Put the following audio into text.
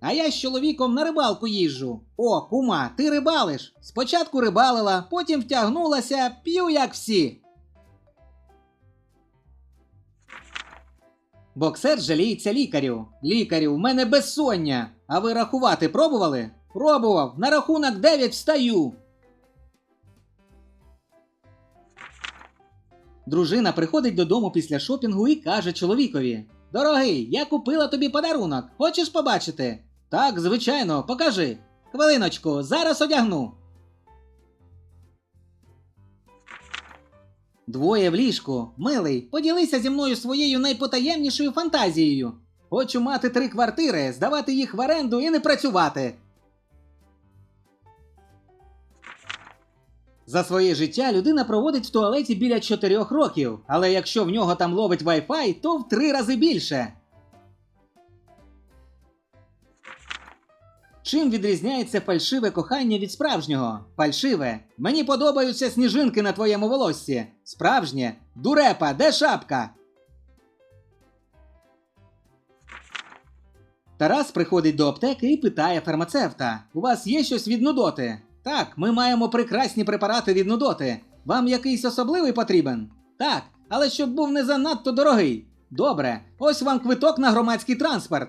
А я з чоловіком на рибалку їжджу. О, кума, ти рибалиш. Спочатку рибалила, потім втягнулася, п'ю як всі. Боксер жаліється лікарю. Лікарю, в мене безсоння. А ви рахувати пробували? Пробував. На рахунок 9 встаю. Дружина приходить додому після шопінгу і каже чоловікові: Дорогий, я купила тобі подарунок. Хочеш побачити? Так, звичайно, покажи. Хвилиночку, зараз одягну. Двоє в ліжку. Милий, поділися зі мною своєю найпотаємнішою фантазією. Хочу мати три квартири, здавати їх в оренду і не працювати. За своє життя людина проводить в туалеті біля 4 років, але якщо в нього там ловить Wi-Fi, то в три рази більше. Чим відрізняється фальшиве кохання від справжнього? Фальшиве. Мені подобаються сніжинки на твоєму волоссі. Справжнє. Дурепа, де шапка? Тарас приходить до аптеки і питає фармацевта: У вас є щось від нудоти? Так, ми маємо прекрасні препарати від нудоти. Вам якийсь особливий потрібен? Так, але щоб був не занадто дорогий. Добре, ось вам квиток на громадський транспорт.